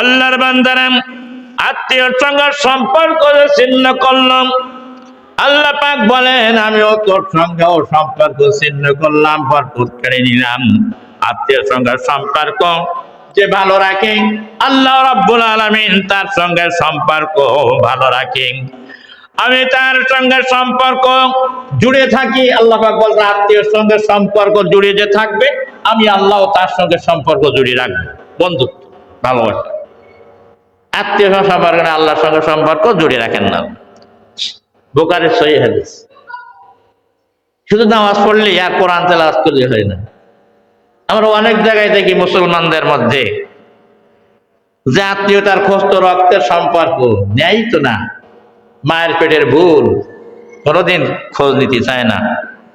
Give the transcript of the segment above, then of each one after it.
আল্লাহর বান্দারাম আত্মীয়র সঙ্গে সম্পর্ক ছিন্ন করলাম, আল্লাহ পাক বলেন, আমিও তোর সঙ্গে ও সম্পর্ক ছিন্ন করলাম বরকত কেড়ে নিলাম। আত্মীয় সঙ্গে সম্পর্ক যে ভালো রাখে, আল্লাহ রাব্বুল আলামিন তার সঙ্গে সম্পর্ক ভালো রাখে। আমি তার সঙ্গে সম্পর্ক জুড়ে থাকি, আল্লাহ বলেন, আত্মীয়র সঙ্গে সম্পর্ক জুড়ে যে থাকবে, আমি আল্লাহ তার সঙ্গে সম্পর্ক জুড়ে রাখব। বন্ধুত্ব, ভালোবাসা। আত্মীয় সম্পর্ক না, আল্লাহর সঙ্গে সম্পর্ক জুড়ে রাখেন না। বোকারের সহি হাদিস। শুধু নামাজ পড়লে আর কোরআন তেলাওয়াত করলে হয় না। আমরা অনেক জায়গায় দেখি মুসলমানদের মধ্যে যে আত্মীয়তার খোঁজ তো রক্তের সম্পর্ক নেয় তো না। মায়ের পেটের ভুল, কোনোদিন খোঁজ নিতে চায় না।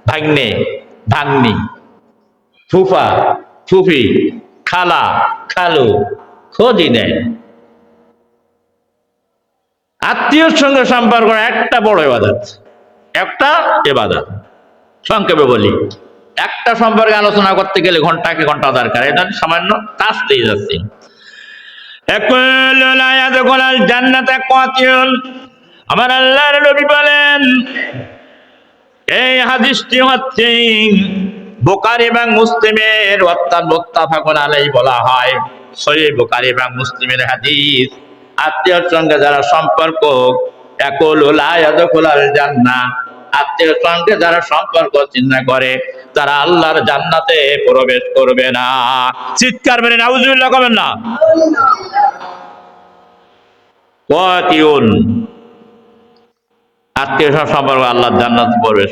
ভাগ্নে, ভাগ্নি, ফুফা, ফুফি, খালা, খালু, খোঁজই নেয়। আত্মীয়র সঙ্গে সম্পর্ক একটা বড় এবাদত একটা এবাদত সংক্ষেপে বলি, একটা সম্পর্কে আলোচনা করতে গেলে ঘন্টাকে ঘণ্টা দরকার? এটা সামান্য যাচ্ছে। লা ইয়াদখুলাল জান্নাতা আমার আল্লাহর নবী বলেন, এই হাদিসটি হচ্ছে বোকারি এবং মুসলিমের অর্থাৎ মোত্তাফাকুন আলাই বলা হয়। সহি বোকারি এবং মুসলিমের হাদিস। আত্মীয়র সঙ্গে যারা সম্পর্ক জান্নাহ। আত্মীয়র সঙ্গে যারা সম্পর্ক চিন্তা করে, তারা আল্লাহর জান্নাতে প্রবেশ করবে না। চিৎকার মেরে নাউজুবিল্লাহ করবেন না। আত্মীয় সম্পর্ক আল্লাহর জান্নাতে প্রবেশ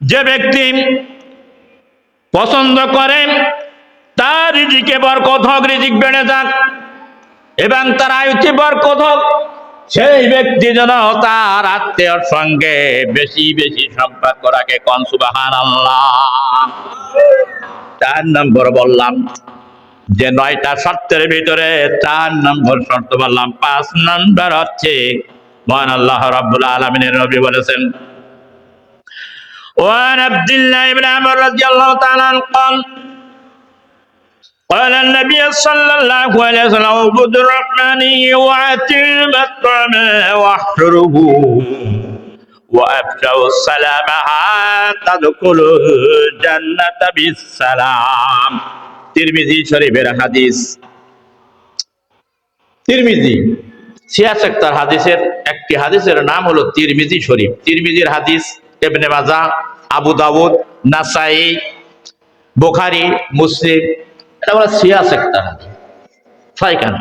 যে ব্যক্তি পছন্দ করেন তার রিজিকে বরকত হোক রিজিক বেড়ে যাক এবং তার আয়ুতে বরকত হোক সেই ব্যক্তি যেন তার আত্মীয়র সঙ্গে বেশি বেশি সম্পর্ক রাখে কন সুবাহান আল্লাহ চার নম্বর বললাম যে নয়টা শর্তের ভিতরে চার নম্বর শর্ত বললাম পাঁচ নম্বর হচ্ছে মহান আল্লাহ রাব্বুল আলামিনের নবী বলেছেন وعن عبد الله بن عمر رضي الله تعالى عنه قال قال النبي صلى الله عليه وسلم اعبد الرحمن واتم الطعم واحشره وابشروا السلام تدخلوا الجنة بالسلام তিরমিজি শরীফের হাদিস তিরমিজি ছিয়াশি তার হাদিসের একটি হাদিসের নাম হলো তিরমিজি শরীফ তিরমিজির হাদিস ইবনে মাজা আবু দাউদ নাসাই বুখারী মুসলিম এটা বলে ছিয়াশি তার হাদিস ছয়খানা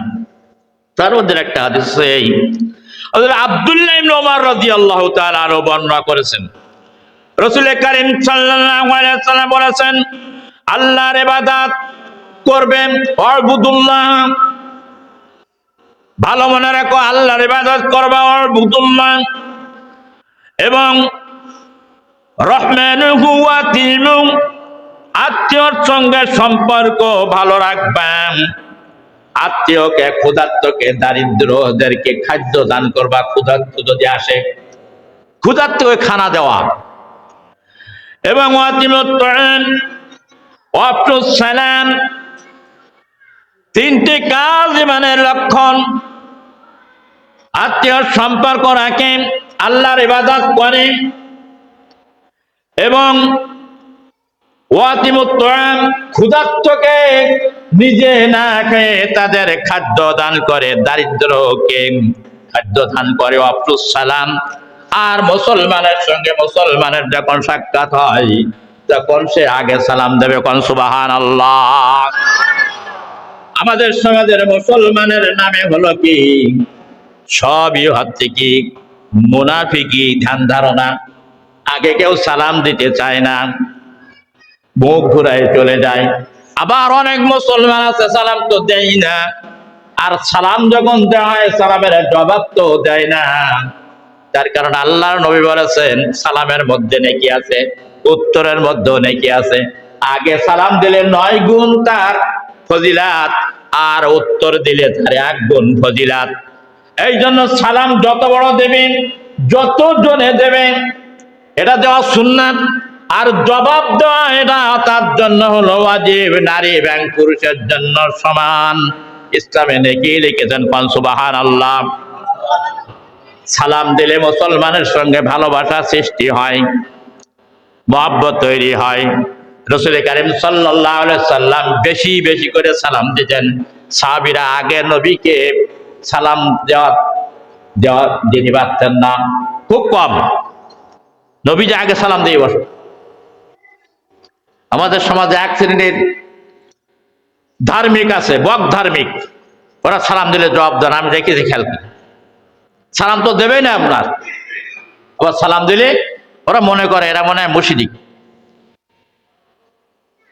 তার মধ্যে একটা হাদিস এই। আব্দুল্লাহ ইবনে ওমর রাদিয়াল্লাহু তাআলা আনহু বর্ণনা করেছেন। রাসূল কারীম সাল্লাল্লাহু আলাইহি ওয়াসাল্লাম বলেছেন, আল্লাহর ইবাদত করবেন অর্বুদুল্লাহ ভালো মনে রাখো, আল্লাহর ইবাদত করবা অর্বুদুল্লাহ এবং রহমানুহু ওয়া তিলমু আত্মীয়র সঙ্গে সম্পর্ক ভালো রাখবেন। আত্মীয়কে, ক্ষুধার্তকে, দারিদ্রদেরকে খাদ্য দান করবা, ক্ষুধার্ত যদি আসে ক্ষুধার্তকে খানা দেওয়া। এবং সালাম তিনটি কাজ ইমানের লক্ষণ। আত্মীয় সম্পর্ক রাখেন আল্লাহর ইবাদত করে। এবং ক্ষুধার্তকে নিজে না খেয়ে তাদের খাদ্য দান করে, দারিদ্রকে খাদ্য দান করে অফসুস সালাম। আর মুসলমানের সঙ্গে মুসলমানের যখন সাক্ষাৎ হয়, তখন সে আগে সালাম দেবে, কোন সুবাহান আল্লাহ আমাদের সমাজের মুসলমানের নামে হলো কি? সবই হচ্ছে কি? মুনাফিকি, ধ্যান ধারণা। আগে কেউ সালাম দিতে চায় না। মুখ ঘুরায় চলে যায়। আবার অনেক মুসলমান আছে, সালাম তো দেয় না। আর সালাম যখন দেওয়া হয়, সালামের জবাব তো দেয় না। তার কারণ আল্লাহর নবী বলেছেন, সালামের মধ্যে নেকি আছে, উত্তরের মধ্যেও নেকি আছে। আগে সালাম দিলে নয় গুণ তার ফজিলাত, আর উত্তর দিলে তার এক গুণ ফজিলাত। এই জন্য সালাম যত বড় দেবেন, যত জনে দেবেন, এটা দেওয়া সুন্নাত। আর জবাব দেওয়া এটা তার জন্য হলো ওয়াজিব, নারী এবং পুরুষের জন্য সমান। ইসলামে নেকি লিখেছেন পানসুবাহান আল্লাহ সালাম দিলে মুসলমানের সঙ্গে ভালোবাসা সৃষ্টি হয় তৈরি হয়। রসুল করিম সাল্লাম বেশি বেশি করে সালাম দিতেন। সাহাবিরা আগে নবীকে সালাম দেওয়া দেওয়া দিতে পারতেন না, খুব কম। নবী যে আগে সালাম দিয়ে বসে আমাদের সমাজে এক শ্রেণির ধার্মিক আছে, বক ধার্মিক। ওরা সালাম দিলে জবাব দেন, আমি দেখেছি খেয়াল করি। সালাম তো দেবেই না আপনার। আবার সালাম দিলে ওরা মনে করে, এরা মনে হয় মুশিদিক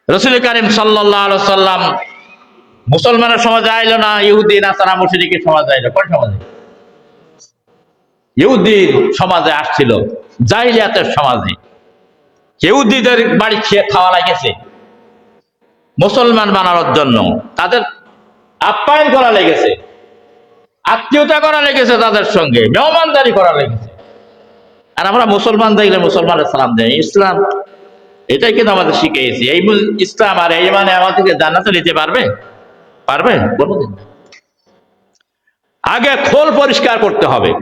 রসুল করিম সাল্লাহ সাল্লাম মুসলমানের সমাজে আইলো না, ইহুদি না তারা মুশিদিকের সমাজে আইলো? কোন সমাজে? ইহুদির সমাজে আসছিল, জাহিলিয়াতের সমাজে। ইহুদিদের বাড়ি খেয়ে খাওয়া লাগেছে। মুসলমান বানানোর জন্য। তাদের আপ্যায়ন করা লেগেছে। আত্মীয়তা করা লেগেছে তাদের সঙ্গে। মেহমানদারি করা লেগেছে। আর আমরা মুসলমান দেখলে মুসলমানের সালাম দেয় ইসলাম এটাই কিন্তু আমাদের শিখিয়েছি। এই ইসলাম আর এই মানে আমাদেরকে জান্নাতে নিতে পারবে? পারবে? কোনোদিন। আগে খোল পরিষ্কার করতে হবে।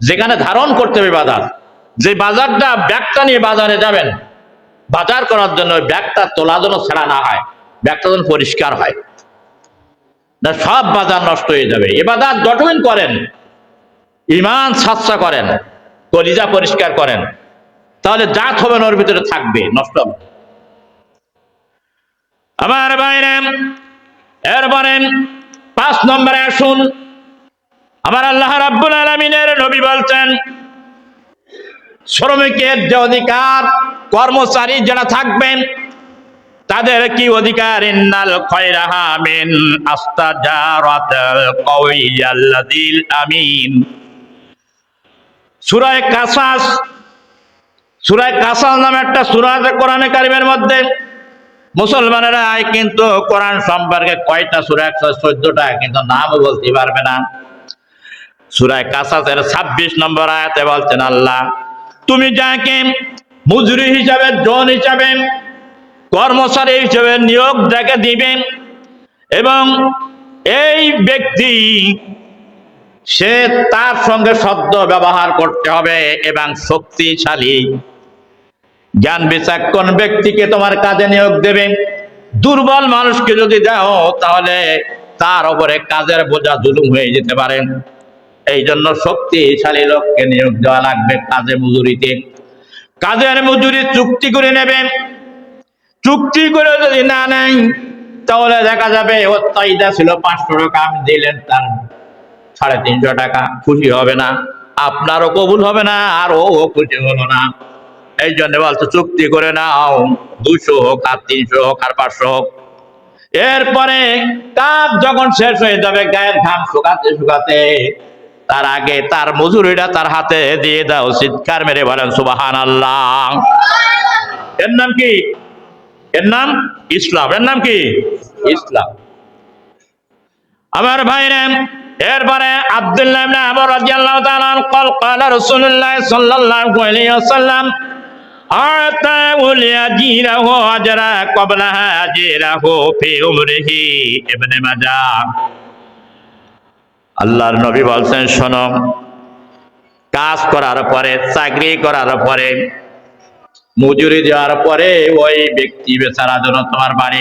যেখানে ধারণ করতে হবে বাজার যে বাজারটা ব্যাগটা নিয়ে বাজারে যাবেন, বাজার করার জন্য ব্যাগটা তোলা যেন ছেঁড়া না হয়, ব্যাগটা যেন পরিষ্কার হয়। না, সব বাজার নষ্ট হয়ে যাবে। এ বাজার যতদিন করেন, ইমান সাতসা করেন, কলিজা পরিষ্কার করেন, তাহলে জাত হবে ওর ভিতরে থাকবে, নষ্ট হবে। আমার বাইরে, এরপরে পাঁচ নম্বরে আসুন। আমার আল্লাহ রাব্বুল আলমিনের নবী বলছেন শ্রমিকের যে অধিকার, কর্মচারী যারা থাকবেন, তাদের কি অধিকার? ইন্নাল খয়রাহা মিন আস্তাজারাতাল কওয়িয়াল্লাযিল আমিন। সূরা কাসাস সূরা কাসাস নামে একটা সূরা আছে কোরআনে কারিমের মধ্যে। মুসলমানেরা কিন্তু কোরআন সম্পর্কে কয়টা সূরা? একশো চোদ্দটা, কিন্তু নামও বলতে পারবে না। সুরায় কাসাসের ছাব্বিশ নম্বর আয়াতে বলছেন আল্লাহ তুমি যাকে মজুরি হিসাবে জন হিসাবে, কর্মচারী হিসেবে নিয়োগ দেখে দিবেন এবং এই ব্যক্তি, সে তার সঙ্গে শব্দ ব্যবহার করতে হবে এবং শক্তিশালী জ্ঞান বিচক্ষণ ব্যক্তিকে তোমার কাজে নিয়োগ দেবে। দুর্বল মানুষকে যদি দাও, তাহলে তার উপরে কাজের বোঝা জুলুম হয়ে যেতে পারে। এই জন্য শক্তিশালী লোককে নিয়োগ দেওয়া লাগবে কাজে মজুরিতে। কাজের মজুরি চুক্তি করে নেবেন চুক্তি করে যদি না নেয়, তাহলে দেখা যাবে ওর চাহিদা ছিল পাঁচশো টাকা আমি দিলেন তার সাড়ে তিনশো টাকা, খুশি হবে না। আপনারও কবুল হবে না আর ও খুশি হলো না। এই জন্য বলতো চুক্তি করে নাও, দুশো হোক আর তিনশো হোক আর পাঁচশো হোক। এরপরে কাজ যখন শেষ হয়ে যাবে, গায়ের ঘাম শুকাতে শুকাতে তার আগে তার মজুরিটা তার হাতে দিয়ে দাও চিৎকার মেরে বলেন সুবাহান আল্লাহ এর নাম কি এর নাম ইসলাম এর নাম কি ইসলাম আমার ভাইরা এরপরে আব্দুল্লাহ ইবনে আমর রাদিয়াল্লাহু তাআলা قال قال رسول الله صلى الله عليه وسلم آتاه ليجيره أجرا قبل هاجره في عمره ابن ماجه আল্লাহর নবী বলছেন, শোনো, কাজ করার পরে, চাকরি করার পরে, মজুরি দেওয়ার পরে ওই ব্যক্তি বেচারা জন্য তোমার বাড়ি